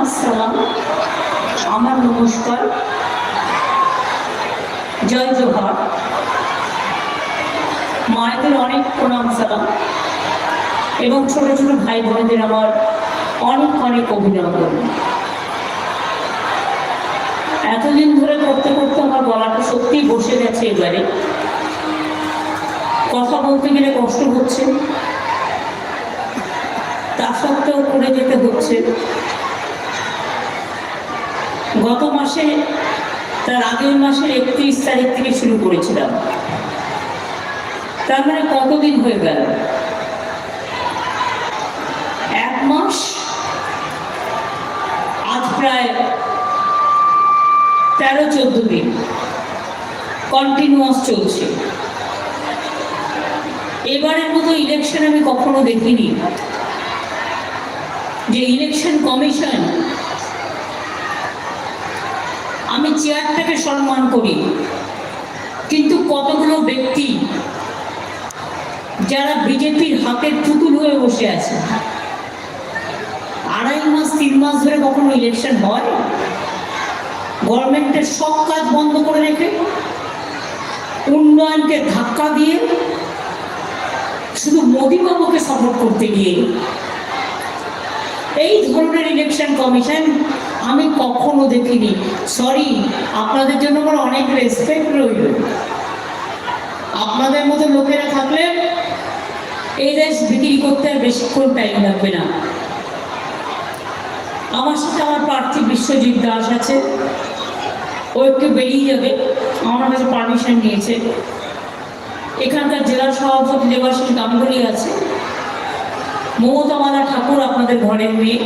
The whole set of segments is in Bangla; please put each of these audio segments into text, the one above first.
আসসালাম। আমার নমস্কার। জয় জোহার। মায়েদের অনেক প্রণাম সালাম। এবং ছোট ছোট ভাই বোনেদের আমার অনেক অনেক অভিনন্দন। এতদিন ধরে করতে করতে আমার গলাটা সত্যিই বসে গেছে এবারে। কথা বলতে গেলে কষ্ট হচ্ছে। তা সত্ত্বেও করে যেতে হচ্ছে। গত মাসে, তার আগের মাসের একত্রিশ তারিখ থেকে শুরু করেছিলাম। তার মানে কতদিন হয়ে গেল? এক মাস? আজ প্রায় তেরো, চোদ্দ দিন। কন্টিনিউয়াস চলছে। এবারের মতো ইলেকশন আমি কখনো দেখিনি। যে ইলেকশন কমিশন আমি চেয়ারটাকে সম্মান করি। কিন্তু কতগুলো ব্যক্তি যারা বিজেপির হাতের পুতুল হয়ে বসে আছে? আড়াই মাস, তিন মাস ধরে কখনো ইলেকশন হয়? গভর্নমেন্টের সব কাজ বন্ধ করে রেখে, উন্নয়নকে ধাক্কা দিয়ে, শুধু মোদীবাবুকে সাপোর্ট করতে গিয়ে। এই ধরনের ইলেকশন কমিশন আমি কখনো দেখিনি। সরি আপনাদের জন্য আমার অনেক রেসপেক্ট রইল। আপনাদের মতো লোকেরা থাকলে এই দেশ বিক্রি করতে আর বেশিক্ষণ টাইম লাগবে না। আমার সাথে আমার প্রার্থী বিশ্বজিৎ দাস আছে। ও একটু বেরিয়ে যাবে। আমার কাছে পারমিশন নিয়েছে। এখানকার জেলা সভাপতি দেবাশিস গাঙ্গুলি আছে। মমতা মালা ঠাকুর আপনাদের ঘরের মেয়ে।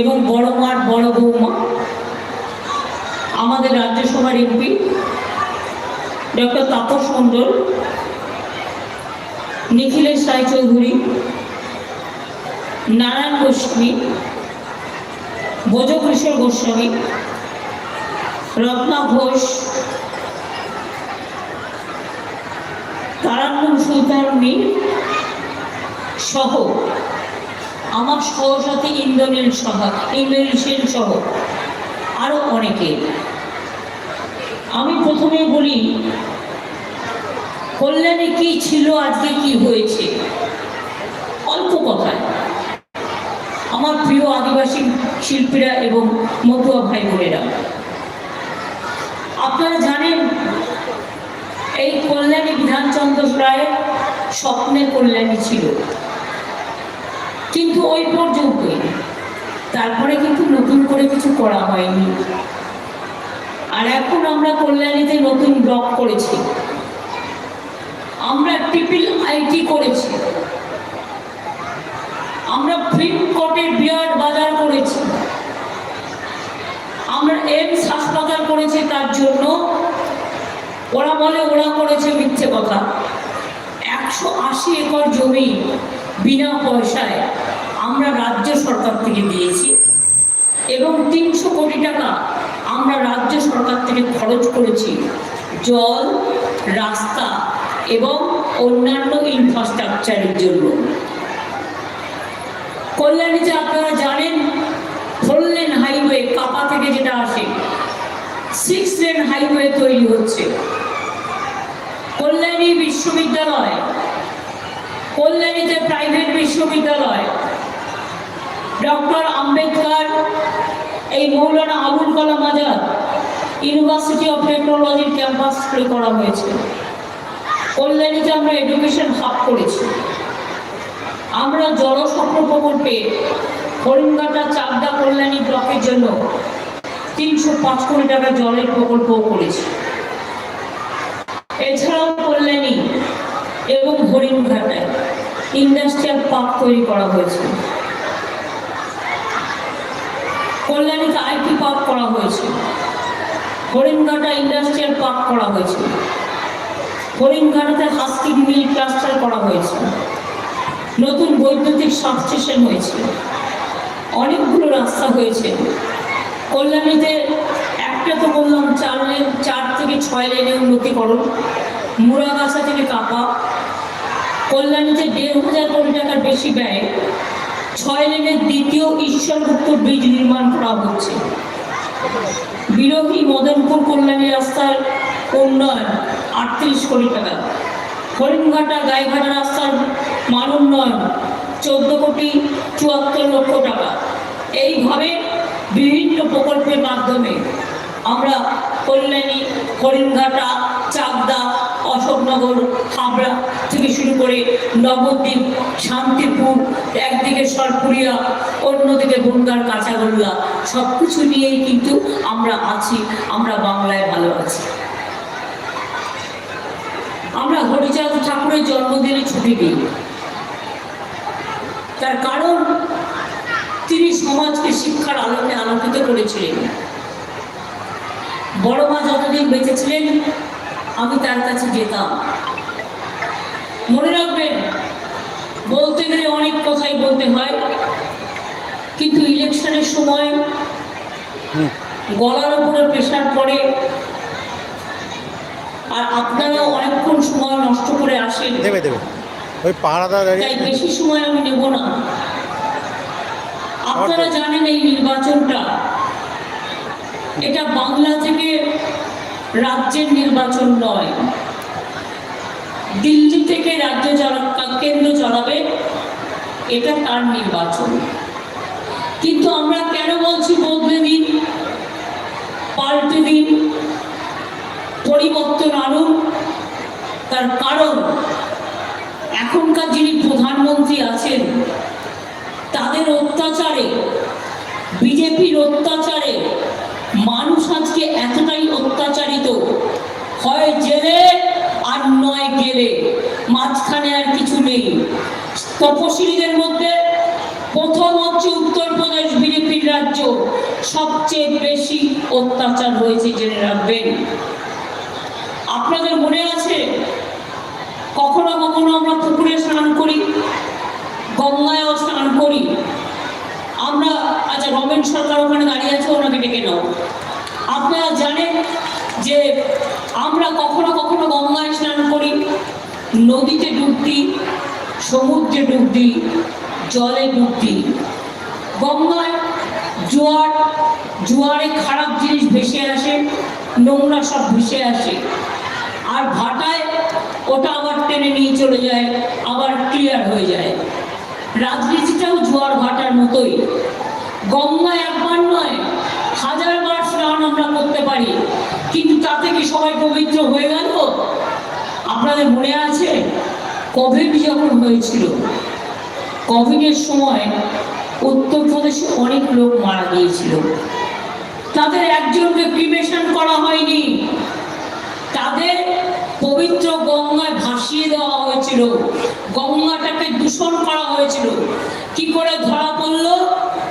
এবং বড় মাঠ বড় বৌমা, আমাদের রাজ্যসভার এমপি, ডক্টর তাপস মণ্ডল, নিখিলেশ রায়চৌধুরী, নারায়ণ গোস্বামী, ভোজকিশোর গোস্বামী, রত্না ঘোষ তারান্নুম সুলতান মীর সহ আমার সহসাথী ইন্দ্রনীল সহ ইন্দ্রনীল সহ আরও অনেকে। আমি প্রথমে বলি, কল্যাণে কি ছিল, আজকে কি হয়েছে? অল্প কথায় আমার প্রিয় আদিবাসী শিল্পীরা এবং মতুয়া ভাই বোনেরা আপনারা জানেন, এই কল্যাণী বিধানচন্দ্র রায়ের স্বপ্নের কল্যাণী ছিল। কিন্তু ওই পর্যন্তই। তারপরে কিন্তু নতুন করে কিছু করা হয়নি। আর এখন আমরা কল্যাণীতে নতুন ব্লক করেছি। আমরা ট্রিপল আইটি করেছি। আমরা ফ্লিপকটের বিরাট বাজার করেছি। আমরা এমস হাসপাতাল করেছি তার জন্য। ওরা বলে, ওরা করেছে মিথ্যে কথা। একশো আশি একর জমি বিনা পয়সায় আমরা রাজ্য সরকার থেকে দিয়েছি এবং তিনশো কোটি টাকা আমরা রাজ্য সরকার থেকে খরচ করেছি। জল, রাস্তা এবং অন্যান্য ইনফ্রাস্ট্রাকচারের জন্য। কল্যাণীতে আপনারা জানেন ফোর লেন হাইওয়ে কাপা থেকে যেটা আসে সিক্স লেন হাইওয়ে তৈরি হচ্ছে। কল্যাণী বিশ্ববিদ্যালয়, কল্যাণীতে প্রাইভেট বিশ্ববিদ্যালয় ডক্টর আম্বেদকর, এই মৌলানা আবুল কালাম আজাদ ইউনিভার্সিটি অফ টেকনোলজির ক্যাম্পাস তৈরি করা হয়েছে। কল্যাণীতে আমরা এডুকেশন হাব করেছি, আমরা জলস্বপ্ন প্রকল্পে হরিণঘাটা চাকদা কল্যাণী ব্লকের জন্য তিনশো পাঁচ কোটি টাকা জলের প্রকল্পও করেছি। এছাড়াও কল্যাণী এবং হরিণঘাটায় ইন্ডাস্ট্রিয়াল পার্ক তৈরি করা হয়েছে। কল্যাণীতে আইটি পার্ক করা হয়েছে হরিণঘাটা ইন্ডাস্ট্রিয়াল পার্ক করা হয়েছে হরিণঘাটাতে হাস্কিং মিল ক্লাস্টার করা হয়েছে, নতুন বৈদ্যুতিক সাবস্টেশন হয়েছে, অনেকগুলো রাস্তা হয়েছে। কল্যাণীতে একটা তো বললাম, চার লেন, চার থেকে ছয় লেনে উন্নতিকরণ মুরাগাছা থেকে কাপা। কল্যাণীতে দেড় হাজার কোটি টাকার বেশি ব্যয় ছয় লেনের দ্বিতীয় ঈশ্বরগুপ্ত ব্রিজ নির্মাণ করা হচ্ছে। বিরোধী মদনপুর কল্যাণী রাস্তার উন্নয়ন আটত্রিশ কোটি টাকা। হরিণঘাটা গাইঘাটা রাস্তার মান উন্নয়ন চোদ্দ কোটি চুয়াত্তর লক্ষ টাকা। এইভাবে বিভিন্ন প্রকল্পের মাধ্যমে আমরা কল্যাণী, হরিণঘাটা, চাকদা অশোকনগর হাবড়া থেকে শুরু করে নবদ্বীপ, শান্তিপুর, একদিকে সরপুরিয়া, অন্যদিকে বনগার কাঁচাগোল্লা সব কিছু নিয়েই কিন্তু আমরা আছি, আমরা বাংলায় ভালো আছি। আমরা হরিচাঁদ ঠাকুরের জন্মদিনে ছুটি দিই। তার কারণ, তিনি সমাজকে শিক্ষার আলোকে আলোকিত করেছিলেন। বড় মা যতদিন বেঁচে ছিলেন আমি তার কাছে যেতাম। মনে রাখবেন বলতে গেলে অনেক কথাই বলতে হয় কিন্তু ইলেকশনের সময় গলার উপরে প্রেশার পড়ে আর আপনারা অনেকক্ষণ সময় নষ্ট করে আসেন। দেবে দেবে। ওই তাই বেশি সময় আমি নেব না। আপনারা জানেন এই নির্বাচনটা। এটা বাংলা থেকে রাজ্যের নির্বাচন নয়। দিল্লি থেকে রাজ্য কেন্দ্র চালাবে এটা তার নির্বাচন। কিন্তু আমরা কেন বলছি বদলে দিন, পাল্টে দিন, পরিবর্তন আনুন? তার কারণ, এখনকার যিনি প্রধানমন্ত্রী আছেন, তাদের অত্যাচারে, বিজেপির অত্যাচারে মানুষ আজকে এতটাই অত্যাচারিত। হয় জেলে আর নয় গেলে। মাঝখানে আর কিছু নেই। তপশিলীদের মধ্যে প্রথম হচ্ছে উত্তরপ্রদেশ বিজেপির রাজ্য। সবচেয়ে বেশি অত্যাচার হয়েছে জেনে রাখবেন আপনাদের মনে আছে? কখনো কখনো আমরা পুকুরে স্নান করি গঙ্গায়ও স্নান করি আমরা আচ্ছা রমেন সরকার ওখানে দাঁড়িয়ে আছে ওনাকে ডেকে নাও আপনারা জানেন যে আমরা কখনো কখনো গঙ্গায় স্নান করি নদীতে ডুব দিই সমুদ্রে ডুব দিই জলে ডুব দিই গঙ্গায় জোয়ার, জোয়ারে খারাপ জিনিস ভেসে আসে, নোংরা সব ভেসে আসে। আর ভাটায় ওটা আবার টেনে নিয়ে চলে যায়, আবার ক্লিয়ার হয়ে যায়। রাজনীতিটাও জোয়ার ভাটার মতোই। গঙ্গা একবার নয়, হাজার হাজারবার স্নান আমরা করতে পারি। কিন্তু তাতে কি সবাই পবিত্র হয়ে গেল? আপনাদের মনে আছে? কোভিড যখন হয়েছিল কোভিডের সময় উত্তরপ্রদেশে অনেক লোক মারা গিয়েছিল। তাদের একজনকে ক্রিমেশন করা হয়নি। তাদের পবিত্র গঙ্গায় ভাসিয়ে দেওয়া হয়েছিল। গঙ্গাটাকে দূষণ করা হয়েছিল। কি করে ধরা পড়ল?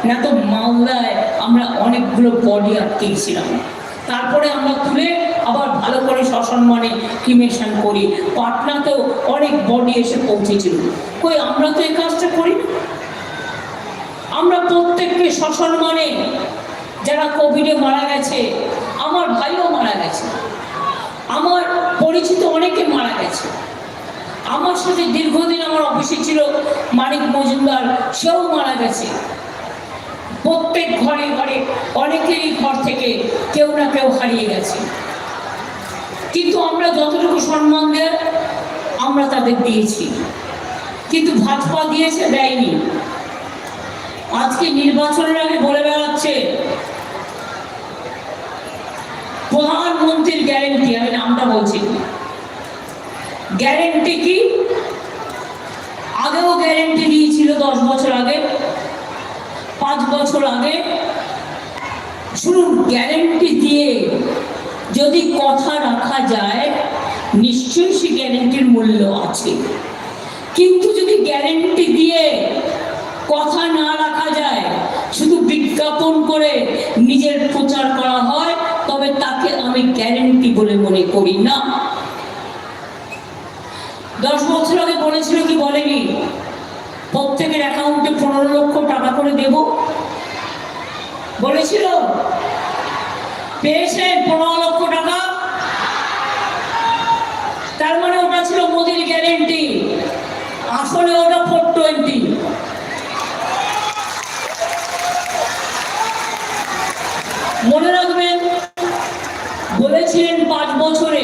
না তো মালদায় আমরা অনেকগুলো বডি আটকেছিলাম তারপরে আমরা তুলে আবার ভালো করে সসম্মানে ক্রিমেশন করি। পাটনাতেও অনেক বডি এসে পৌঁছেছিল। কই, আমরা তো এই কাজটা করি? না। আমরা প্রত্যেককে সসম্মানে, যারা কোভিডে মারা গেছে, আমার ভাইও মারা গেছে। আমার পরিচিত অনেকে মারা গেছে। আমার সাথে দীর্ঘদিন আমার অফিসে ছিল মানিক মজুমদার, সেও মারা গেছে। প্রত্যেক ঘরে ঘরে অনেকেরই ঘর থেকে কেউ না কেউ হারিয়ে গেছে। কিন্তু আমরা যতটুকু সম্মান দেয়, আমরা তাদের দিয়েছি। কিন্তু ভাজপা দিয়েছে, দেয়নি। আজকে নির্বাচনের আগে বলে বেড়াচ্ছে, প্রধানমন্ত্রীর গ্যারেন্টি আমি নামটা বলছি। গ্যারেন্টি কি? আগেও গ্যারেন্টি দিয়েছিল দশ বছর আগে, পাঁচ বছর আগে। শুনুন গ্যারেন্টি দিয়ে যদি কথা রাখা যায়, নিশ্চয়ই সে গ্যারেন্টির মূল্য আছে। কিন্তু যদি গ্যারেন্টি দিয়ে কথা না রাখা যায়, শুধু বিজ্ঞাপন করে নিজের প্রচার করা হয়, তবে তাকে আমি গ্যারেন্টি বলে মনে করি না। দশ বছর আগে বলেছিল কি বলেনি, প্রত্যেকের অ্যাকাউন্টে পনেরো লক্ষ টাকা করে দেব। বলেছিল পেয়েছেন পনেরো লক্ষ টাকা। তার মানে ওটা ছিল মোদির গ্যারেন্টি আসলে ওটা ফোর টোয়েন্টি মনে রাখবেন, বলেছিলেন পাঁচ বছরে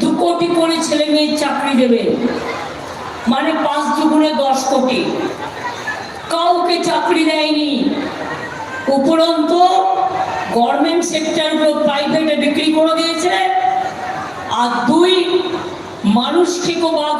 দু কোটি করে ছেলে মেয়ে চাকরি দেবে। মানে পাঁচ দুগুণে দশ কোটি। কাউকে চাকরি দেয়নি। উপরন্ত গভর্নমেন্ট সেক্টর সেক্টরগুলো প্রাইভেটে বিক্রি করে দিয়েছে। আর দুই মানুষ ঠিক বাক্স বাক